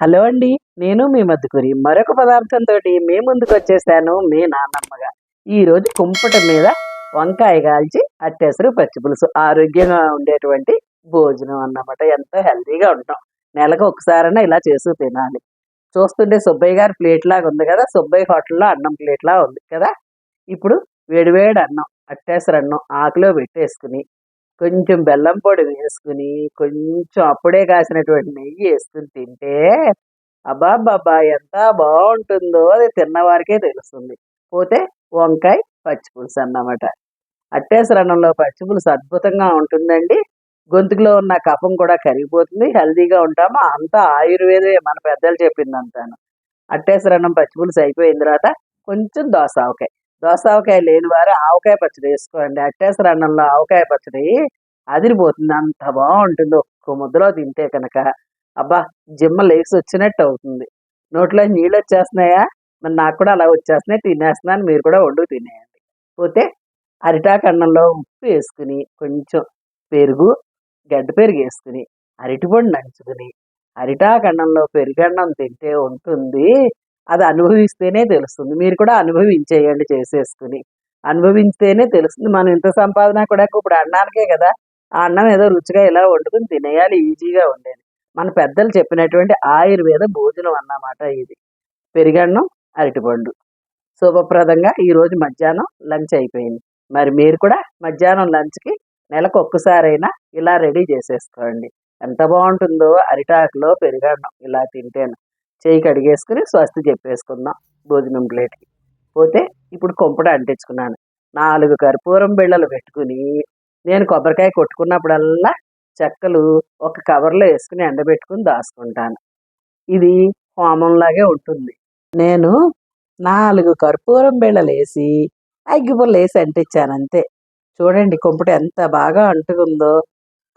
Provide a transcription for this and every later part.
Hello అండి నేను మీ మధుకురి. మరొక పదార్థంతో మీ ముందుకు వచ్చేసాను మీ నాన్నమ్మగా ఈరోజు కుంపట మీద వంకాయ కాల్చి అట్టేసరు పచ్చి పులుసు ఆరోగ్యంగా ఉండేటువంటి భోజనం అన్నమాట. ఎంతో హెల్తీగా ఉంటాం. నెలకు ఒకసారైనా ఇలా చేసి తినాలి. చూస్తుంటే సుబ్బయ్య గారి ప్లేట్ లాగా ఉంది కదా సుబ్బయ్య హోటల్లో అన్నం ప్లేట్ లాగా ఉంది కదా. ఇప్పుడు వేడివేడి అన్నం అట్టేసరు అన్నం ఆకులో పెట్టేసుకుని కొంచెం బెల్లం పొడి వేసుకుని కొంచెం అప్పుడే కాసినటువంటి నెయ్యి వేసుకుని తింటే అబ్బా బాబా ఎంత బాగుంటుందో అది తిన్నవారికే తెలుస్తుంది. పోతే వంకాయ పచ్చిపులుసు అన్నమాట. అట్టేసరి అన్నంలో పచ్చి అద్భుతంగా ఉంటుందండి. గొంతుకులో ఉన్న కఫం కూడా కరిగిపోతుంది. హెల్దీగా ఉంటాము. అంతా ఆయుర్వేదే మన పెద్దలు చెప్పింది అంతాను అట్టేసరి అన్నం పచ్చి అయిపోయిన తర్వాత కొంచెం దోస ఆవకాయ. దోసావకాయ లేని వారు ఆవకాయ పచ్చడి వేసుకోండి. అట్టేసరి అన్నంలో ఆవకాయ పచ్చడి అదిరిపోతుంది. అంత బాగుంటుంది. ఒక్క ముద్దలో తింటే కనుక. అబ్బా జిమ్మ లేచి వచ్చినట్టు అవుతుంది. నోట్లో నీళ్ళు వచ్చేస్తున్నాయా? మరి నాకు కూడా అలా వచ్చేస్తున్నాయి. తినేస్తున్నాను. మీరు కూడా వండు తినేయండి. పోతే అరిటాకు అన్నంలో ఉప్పు వేసుకుని కొంచెం పెరుగు గడ్డ పెరుగు వేసుకుని అరటిపండు నంచుకుని అరిటాకు అన్నంలో పెరుగన్నం తింటే ఉంటుంది. అది అనుభవిస్తేనే తెలుస్తుంది. మీరు కూడా అనుభవించేయండి చేసేసుకుని. అనుభవించితేనే తెలుస్తుంది. మనం ఇంత సంపాదన కూడా ఇప్పుడు అన్నానికే కదా ఆ అన్నం ఏదో రుచిగా ఇలా వండుకుని తినేయాలి ఈజీగా ఉండేది మన పెద్దలు చెప్పినటువంటి ఆయుర్వేద భోజనం అన్నమాట ఇది. పెరిగన్నం అరటిపండు. శుభప్రదంగా ఈరోజు మధ్యాహ్నం లంచ్ అయిపోయింది. మరి మీరు కూడా మధ్యాహ్నం లంచ్కి నెలకు ఒక్కసారైనా ఇలా రెడీ చేసేసుకోండి. ఎంత బాగుంటుందో అరిటాకులో పెరిగన్నం ఇలా తింటేను. చేయి కడిగేసుకుని స్వస్తి చెప్పేసుకుందాం భోజనం ప్లేట్కి. పోతే ఇప్పుడు కొంపట అంటించుకున్నాను. నాలుగు కర్పూరం బిళ్ళలు పెట్టుకుని నేను కొబ్బరికాయ కొట్టుకున్నప్పుడల్లా చెక్కలు ఒక కవర్లో వేసుకుని ఎండబెట్టుకుని దాచుకుంటాను. ఇది హోమంలాగే ఉంటుంది. నేను నాలుగు కర్పూరం బిళ్ళలు వేసి అగ్గిపుల్ల వేసి అంటించాను అంతే. చూడండి కొంపట ఎంత బాగా అంటుకుందో.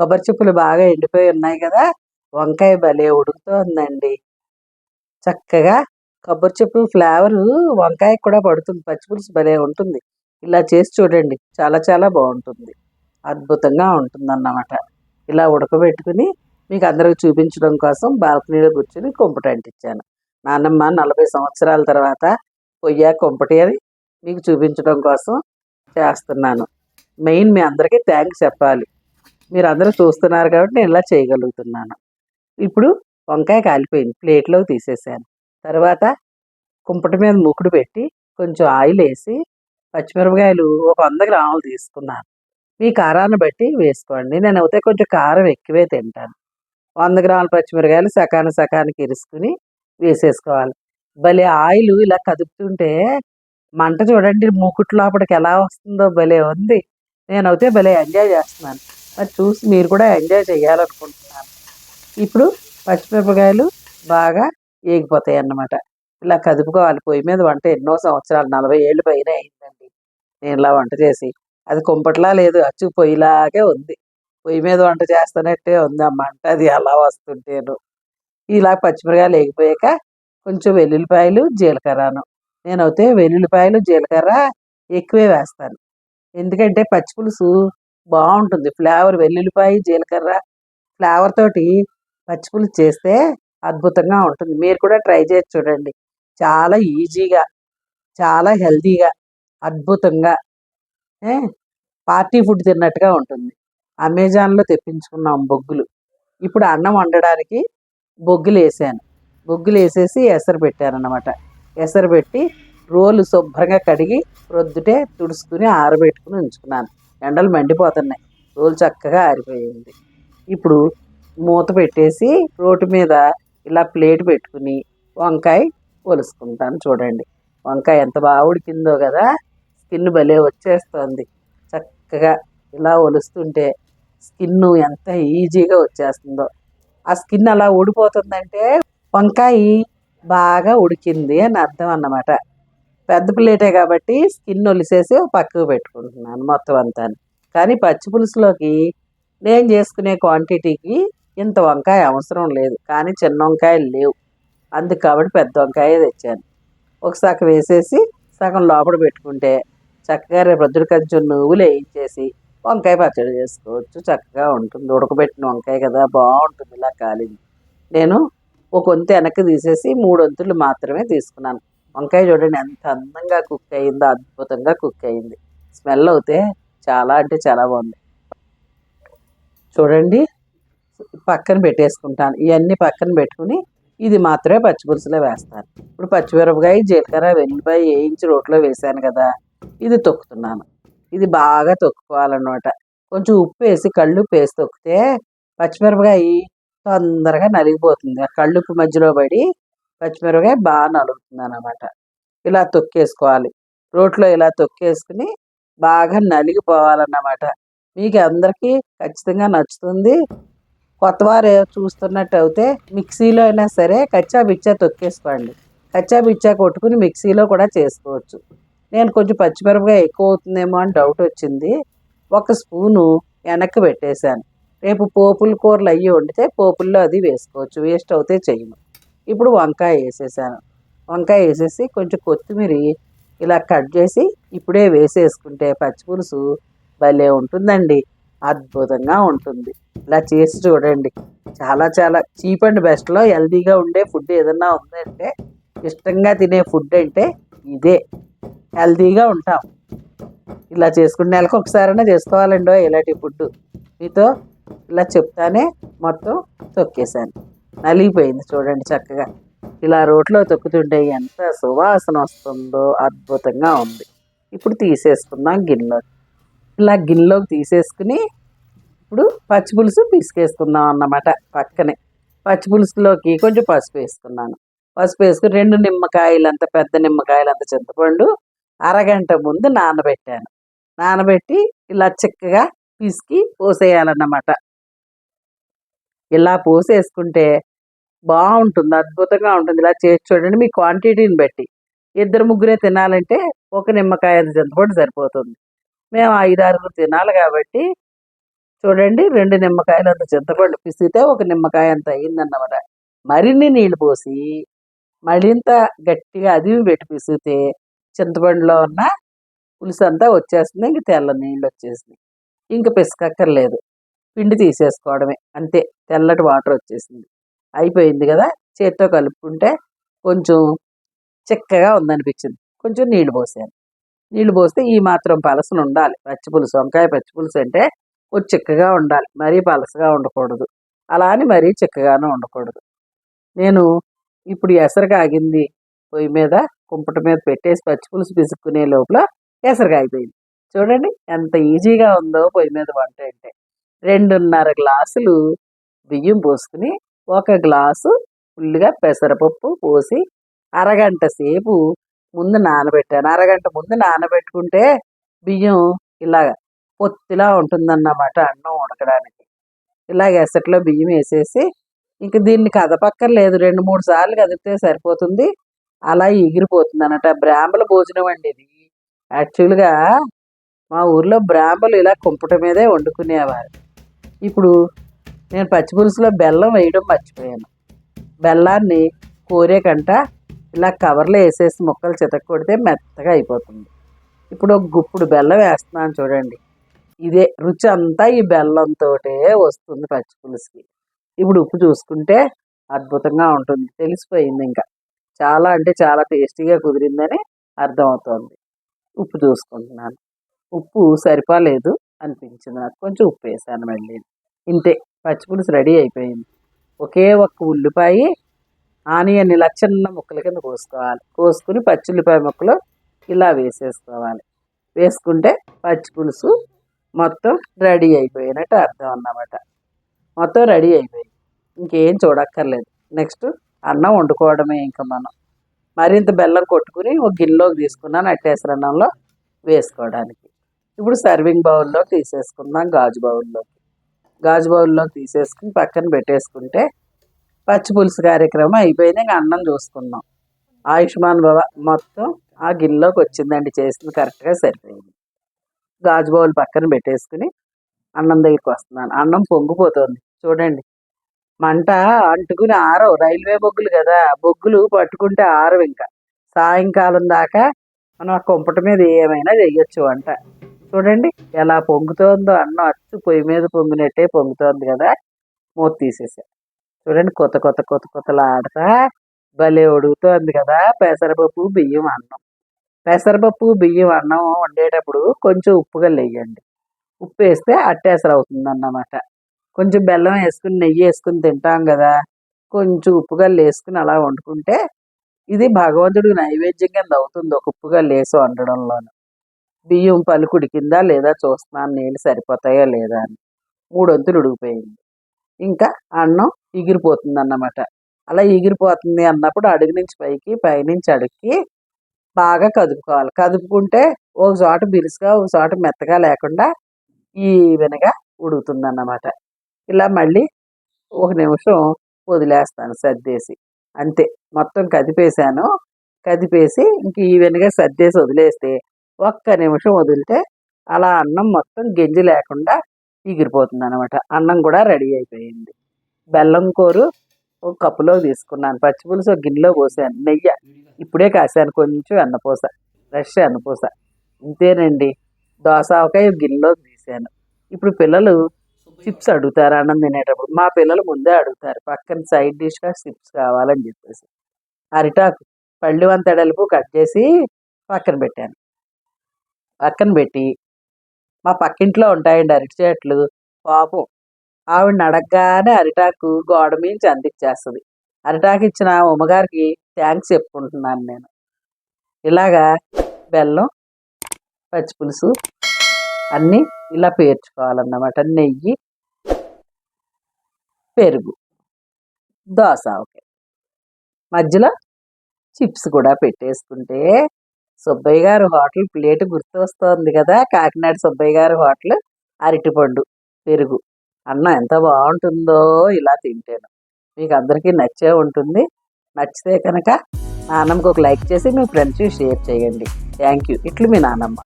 కొబ్బరి చెప్పులు బాగా ఎండిపోయి ఉన్నాయి కదా. వంకాయ భలే ఉడుకుతోందండి. చక్కగా కొబ్బరి చెప్పులు ఫ్లేవర్ వంకాయ కూడా పడుతుంది. పచ్చిపులుసు భలే ఉంటుంది. ఇలా చేసి చూడండి. చాలా చాలా బాగుంటుంది. అద్భుతంగా ఉంటుంది అన్నమాట ఇలా ఉడకబెట్టుకుని మీకు అందరికి చూపించడం కోసం బాల్కనీలో కూర్చొని కొంపటి అంటించాను. నాన్నమ్మ నలభై సంవత్సరాల తర్వాత పొయ్య కొంపటి అని మీకు చూపించడం కోసం చేస్తున్నాను. మెయిన్ మీ అందరికీ థ్యాంక్స్ చెప్పాలి. మీరు అందరూ చూస్తున్నారు కాబట్టి నేను ఇలా చేయగలుగుతున్నాను. ఇప్పుడు వంకాయ కాలిపోయింది. ప్లేట్లోకి తీసేసాను. తర్వాత కుంపటి మీద ముక్కుడు పెట్టి కొంచెం ఆయిల్ వేసి పచ్చిమిరపకాయలు ఒక వంద గ్రాములు తీసుకున్నాను. మీ కారాన్ని బట్టి వేసుకోండి. నేను అయితే కొంచెం కారం ఎక్కువే తింటాను. వంద గ్రాముల పచ్చిమిరకాయలు సకాన సకానికి ఇరుసుకుని వేసేసుకోవాలి. భలే ఆయిల్ ఇలా కదుపుతుంటే మంట చూడండి మూకుట్ లోపలికి ఎలా వస్తుందో భలే ఉంది. నేనైతే భలే ఎంజాయ్ చేస్తున్నాను. మరి చూసి మీరు కూడా ఎంజాయ్ చేయాలనుకుంటున్నాను. ఇప్పుడు పచ్చిమిరపకాయలు బాగా ఏగిపోతాయి అన్నమాట. ఇలా కదుపుకోవాలి. పొయ్యి మీద వంట ఎన్నో సంవత్సరాలు నలభై ఏళ్ళు పైన అయిందండి. నేను ఇలా వంట చేసి. అది కుంపట్లా లేదు. అచ్చు పొయ్యిలాగే ఉంది. పొయ్యి మీద వంట చేస్తున్నట్టే ఉంది ఆ మంట. అది అలా వస్తుంటేను. ఇలా పచ్చిమిరకాయలు వేగిపోయాక కొంచెం వెల్లుల్లిపాయలు జీలకర్రను. నేనైతే వెల్లుల్లిపాయలు జీలకర్ర ఎక్కువే వేస్తాను. ఎందుకంటే పచ్చి పులుసు బాగుంటుంది. ఫ్లేవర్ వెల్లుల్లిపాయ జీలకర్ర ఫ్లేవర్ తోటి పచ్చిపులు చేస్తే అద్భుతంగా ఉంటుంది. మీరు కూడా ట్రై చేసి చూడండి. చాలా ఈజీగా చాలా హెల్తీగా అద్భుతంగా పార్టీ ఫుడ్ తిన్నట్టుగా ఉంటుంది. అమెజాన్లో తెప్పించుకున్నాం బొగ్గులు. ఇప్పుడు అన్నం వండడానికి బొగ్గులు వేసాను బొగ్గులు వేసేసి ఎసరు పెట్టాను ఎసరు పెట్టి రోలు శుభ్రంగా కడిగి ప్రొద్దుటే తుడుచుకుని ఆరబెట్టుకుని ఉంచుకున్నాను. ఎండలు మండిపోతున్నాయి. రోలు చక్కగా ఆరిపోయింది. ఇప్పుడు మూత పెట్టేసి రోటి మీద ఇలా ప్లేట్ పెట్టుకుని వంకాయ ఒలుసుకుంటాను చూడండి. వంకాయ ఎంత బాగా ఉడికిందో కదా స్కిన్ భలే వచ్చేస్తుంది. చక్కగా ఇలా ఒలుస్తుంటే స్కిన్ ఎంత ఈజీగా వచ్చేస్తుందో. ఆ స్కిన్ అలా ఊడిపోతుందంటే వంకాయ బాగా ఉడికింది అని అర్థం అన్నమాట. పెద్ద ప్లేటే కాబట్టి స్కిన్ ఒలిసేసి పక్కకు పెట్టుకుంటున్నాను మొత్తం అంతా కానీ పచ్చి పులుసులోకి నేను చేసుకునే క్వాంటిటీకి ఇంత వంకాయ అవసరం లేదు కానీ చిన్న వంకాయలు లేవు. అందుకు కాబట్టి పెద్ద వంకాయ తెచ్చాను. ఒక సగం వేసేసి సగం లోపల పెట్టుకుంటే చక్కగా రేపు రొద్దుడు కొంచెం నువ్వులు వేయించేసి వంకాయ పచ్చడి చేసుకోవచ్చు. చక్కగా ఉంటుంది. ఉడకబెట్టిన వంకాయ కదా బాగుంటుంది ఇలా కాలింది. నేను ఒక వంతు వెనక్కి తీసేసి మూడు వంతులు మాత్రమే తీసుకున్నాను. వంకాయ చూడండి ఎంత అందంగా కుక్ అయిందో అద్భుతంగా కుక్ అయింది. స్మెల్ అయితే చాలా అంటే చాలా బాగుంది. చూడండి. పక్కన పెట్టేసుకుంటాను. ఇవన్నీ పక్కన పెట్టుకుని ఇది మాత్రమే పచ్చిపులుసులో వేస్తాను. ఇప్పుడు పచ్చిమిరపకాయ జీలకర్ర వెల్లిపాయ వేయించి రోట్లో వేసాను కదా ఇది తొక్కుతున్నాను. ఇది బాగా తొక్కుకోవాలన్నమాట. కొంచెం ఉప్పు వేసి కళ్ళు పేసి తొక్కితే పచ్చిమిరపకాయ తొందరగా నలిగిపోతుంది. ఆ కళ్ళుప్పు మధ్యలో పడి పచ్చిమిరపకాయ బాగా నలుగుతుంది అన్నమాట ఇలా తొక్కేసుకోవాలి. రోట్లో ఇలా తొక్కేసుకుని బాగా నలిగిపోవాలన్నమాట. మీకు అందరికీ ఖచ్చితంగా నచ్చుతుంది. కొత్త వారు చూస్తున్నట్టు అయితే మిక్సీలో అయినా సరే కచ్చా బిచ్చా తొక్కేసుకోండి. కచ్చా బిచ్చా కొట్టుకుని మిక్సీలో కూడా చేసుకోవచ్చు. నేను కొంచెం పచ్చిమిరపకాయ ఎక్కువ అవుతుందేమో అని డౌట్ వచ్చింది. ఒక స్పూను వెనక్కి పెట్టేశాను. రేపు పోపుల కూరలు అయ్యి వండితే పోపుల్లో అది వేసుకోవచ్చు. వేస్ట్ అవుతే చేయను ఇప్పుడు వంకాయ వేసేసాను. వంకాయ వేసేసి కొంచెం కొత్తిమీర ఇలా కట్ చేసి ఇప్పుడే వేసేసుకుంటే పచ్చిపులుసు భలే ఉంటుందండి. అద్భుతంగా ఉంటుంది. ఇలా చేసి చూడండి. చాలా చాలా చీప్ అండ్ బెస్ట్లో హెల్తీగా ఉండే ఫుడ్ ఏదన్నా ఉందంటే ఇష్టంగా తినే ఫుడ్ అంటే ఇదే. హెల్తీగా ఉంటాం. ఇలా చేసుకుని నెలకు ఒకసారైనా చేసుకోవాలండో ఇలాంటి ఫుడ్ మీతో ఇలా చెప్తానే మొత్తం తొక్కేశాను. నలిగిపోయింది చూడండి చక్కగా. ఇలా రోట్లో తొక్కుతుంటే ఎంత సువాసన వస్తుందో అద్భుతంగా ఉంది. ఇప్పుడు తీసేసుకుందాం గిన్నెలో ఇలా గిన్నెలోకి తీసేసుకుని ఇప్పుడు పచ్చిపులుసు పిసికేసుకుందాం అన్నమాట పక్కనే. పచ్చిపులుసులోకి కొంచెం పసుపు వేసుకున్నాను. పసుపు వేసుకుని రెండు నిమ్మకాయలంత పెద్ద నిమ్మకాయలంత చింతపండు అరగంట ముందు నానబెట్టాను. నానబెట్టి ఇలా చిక్కగా పిసికి పోసేయాలన్నమాట. ఇలా పోసేసుకుంటే బాగుంటుంది అద్భుతంగా ఉంటుంది. ఇలా చేసి చూడండి మీ క్వాంటిటీని బట్టి. ఇద్దరు ముగ్గురే తినాలంటే ఒక నిమ్మకాయ చింతపండు సరిపోతుంది. మేము ఐదు ఆరుగురు తినాలి కాబట్టి చూడండి రెండు నిమ్మకాయలు అంత చింతపండు పిసిగితే ఒక నిమ్మకాయ అంత అయిందన్నమాట మరిన్ని నీళ్ళు పోసి మరింత గట్టిగా అది పెట్టి పిసిగితే చింతపండులో ఉన్న పులుసు అంతా వచ్చేస్తుంది ఇంక తెల్ల నీళ్ళు వచ్చేసింది ఇంక పిసకక్కర్లేదు. పిండి తీసేసుకోవడమే అంతే. తెల్లటి వాటర్ వచ్చేసింది. అయిపోయింది కదా? చేత్తో కలుపుకుంటే కొంచెం చిక్కగా ఉందనిపించింది. కొంచెం నీళ్ళు పోసాను. నీళ్ళు పోస్తే ఈ మాత్రం పలసలు ఉండాలి. పచ్చిపులుసు వంకాయ పచ్చిపులుసు అంటే కొంచెం చిక్కగా ఉండాలి. మరీ పలసగా ఉండకూడదు. అలా అని మరీ చిక్కగానే ఉండకూడదు. నేను ఇప్పుడు ఎసరు కాగింది పొయ్యి మీద కుంపట మీద పెట్టేసి పచ్చిపులుసు పిసుక్కునే లోపల ఎసరికాగిపోయింది చూడండి ఎంత ఈజీగా ఉందో పొయ్యి మీద వంట అంటే. రెండున్నర గ్లాసులు బియ్యం పోసుకుని ఒక గ్లాసు ఫుల్గా పెసరపప్పు పోసి అరగంట సేపు ముందు నానబెట్టాను. అరగంట ముందు నానబెట్టుకుంటే బియ్యం ఇలాగ పొత్తిలా ఉంటుందన్నమాట అన్నం ఉడకడానికి. ఇలాగ ఎసట్లో బియ్యం వేసేసి ఇంక దీన్ని కదపక్కర్లేదు. రెండు మూడు సార్లు కదిపితే సరిపోతుంది. అలా ఎగిరిపోతుంది అన్నట బ్రాహ్మల భోజనం అండి ఇది. యాక్చువల్గా మా ఊర్లో బ్రాహ్మలు ఇలా కుంపట మీదే వండుకునేవారు. ఇప్పుడు నేను పచ్చిపులుసులో బెల్లం వేయడం మర్చిపోయాను. బెల్లాన్ని కోరేకంట ఇలా కవర్లో వేసేసి ముక్కలు చితక్కొడితే మెత్తగా అయిపోతుంది. ఇప్పుడు ఒక గుప్పుడు బెల్లం వేస్తున్నాను చూడండి. ఇదే రుచి అంతా ఈ బెల్లంతో వస్తుంది పచ్చిపులుసుకి ఇప్పుడు ఉప్పు చూసుకుంటే అద్భుతంగా ఉంటుంది. తెలిసిపోయింది ఇంకా. చాలా అంటే చాలా టేస్టీగా కుదిరిందని అర్థమవుతోంది. ఉప్పు చూసుకుంటున్నాను. ఉప్పు సరిపోలేదు అనిపించింది నాకు. కొంచెం ఉప్పు వేసాను మళ్ళీ. ఇంతే. పచ్చిపులుసు రెడీ అయిపోయింది. ఒకే ఒక్క ఉల్లిపాయ ఆనియన్ ఇలా చిన్న ముక్కల కింద కోసుకోవాలి కోసుకుని పచ్చిల్లిపాయ ముక్కలు ఇలా వేసేసుకోవాలి. వేసుకుంటే పచ్చి పులుసు మొత్తం రెడీ అయిపోయినట్టు అర్థం అన్నమాట. మొత్తం రెడీ అయిపోయింది. ఇంకేం చూడక్కర్లేదు. నెక్స్ట్ అన్నం వండుకోవడమే ఇంకా మనం. మరింత బెల్లం కొట్టుకుని ఒక గిన్నెలోకి తీసుకున్నాను అట్టేసరి అన్నంలో వేసుకోవడానికి. ఇప్పుడు సర్వింగ్ బౌల్లో తీసేసుకుందాం గాజు బౌల్లోకి. గాజు బౌల్లో తీసేసుకుని పక్కన పెట్టేసుకుంటే పచ్చి పులుసు కార్యక్రమం అయిపోయింది ఇంకా అన్నం చూసుకున్నాం ఆయుష్మాన్ భవ మొత్తం ఆ గిన్నెలోకి వచ్చిందండి చేసింది కరెక్ట్గా సరిపోయింది. గాజు బౌల్ పక్కన పెట్టేసుకుని అన్నం దగ్గరికి వస్తున్నాను. అన్నం పొంగిపోతుంది చూడండి. మంట అంటుకుని ఆరవు రైల్వే బొగ్గులు కదా బొగ్గులు పట్టుకుంటే ఆరవు ఇంకా. సాయంకాలం దాకా మనం ఆ కుంపట మీద ఏమైనా చేయొచ్చు వంట. చూడండి ఎలా పొంగుతోందో అన్నం అచ్చు పొయ్యి మీద పొంగినట్టే పొంగుతోంది కదా మూత తీసేసా. చూడండి కొత్త కొత్త కొత్త కొత్తలాడతా భలే ఉడుగుతోంది కదా. పెసరపప్పు బియ్యం అన్నం. పెసరపప్పు బియ్యం అన్నం వండేటప్పుడు కొంచెం ఉప్పుగా వేయండి ఉప్పు వేస్తే అట్టేసర అవుతుంది అన్నమాట కొంచెం బెల్లం వేసుకుని నెయ్యి వేసుకుని తింటాం కదా. కొంచెం ఉప్పుగా వేసుకుని అలా వండుకుంటే ఇది భగవంతుడికి నైవేద్యం కింద అవుతుంది ఒక ఉప్పుగా లేసి వండడంలోను. బియ్యం పలుకుడికిందా లేదా చూస్తున్నాను నీళ్ళు సరిపోతాయా లేదా అని. మూడొంతులు ఉడికిపోయింది ఇంకా అన్నం ఎగిరిపోతుంది అన్నమాట అలా ఎగిరిపోతుంది అన్నప్పుడు అడుగు నుంచి పైకి పైనుంచి అడుగుకి బాగా కదుపుకోవాలి. కదుపుకుంటే ఒక చోట బిరుసుగా ఒక చోట మెత్తగా లేకుండా ఈవెనగా ఉడుకుతుంది అన్నమాట ఇలా మళ్ళీ ఒక నిమిషం వదిలేస్తాను సర్దేసి. అంతే. మొత్తం కదిపేసాను కదిపేసి ఇంక ఈవెన్గా సర్దేసి వదిలేస్తే ఒక్క నిమిషం వదిలితే అలా అన్నం మొత్తం గెంజి లేకుండా ఎగిరిపోతుంది అనమాట అన్నం కూడా రెడీ అయిపోయింది. బెల్లం కూరు ఒక కప్పులో తీసుకున్నాను. పచ్చిపులుసు ఒక గిన్నెలో పోసాను. నెయ్యి. ఇప్పుడే కాసాను. కొంచెం అన్నపూస ఫ్రెష్ అన్నపూస ఇంతేనండి. దోసావకాయ గిన్నెలో తీసాను. ఇప్పుడు పిల్లలు చిప్స్ అడుగుతారు అన్నం తినేటప్పుడు. మా పిల్లలు ముందే అడుగుతారు. పక్కన సైడ్ డిష్గా చిప్స్ కావాలని చెప్పేసి. అరిటాకు. పళ్ళు వంతడలుపు కట్ చేసి పక్కన పెట్టాను. పక్కన పెట్టి మా పక్కింట్లో ఉంటాయండి అరటి చెట్లు పాపం. ఆవిడని అడగగానే అరిటాకు గోడ మీద అందించేస్తుంది అరిటాకు ఇచ్చిన ఉమ్మగారికి థ్యాంక్స్ చెప్పుకుంటున్నాను నేను. ఇలాగా బెల్లం పచ్చిపులుసు అన్నీ ఇలా పేర్చుకోవాలన్నమాట. నెయ్యి పెరుగు దోస ఓకే మధ్యలో చిప్స్ కూడా పెట్టేసుకుంటే సుబ్బయ్య గారు హోటల్ ప్లేట్ గుర్తు వస్తుంది కదా కాకినాడ సుబ్బయ్య గారి హోటల్ అరటిపండు పెరుగు. అన్నం ఎంత బాగుంటుందో ఇలా తింటాను. మీకు అందరికీ నచ్చే ఉంటుంది. నచ్చితే కనుక నాన్నమ్మకి ఒక లైక్ చేసి మీ ఫ్రెండ్స్కి షేర్ చేయండి. Thank you. ఇట్లు మీ నాన్నమ్మ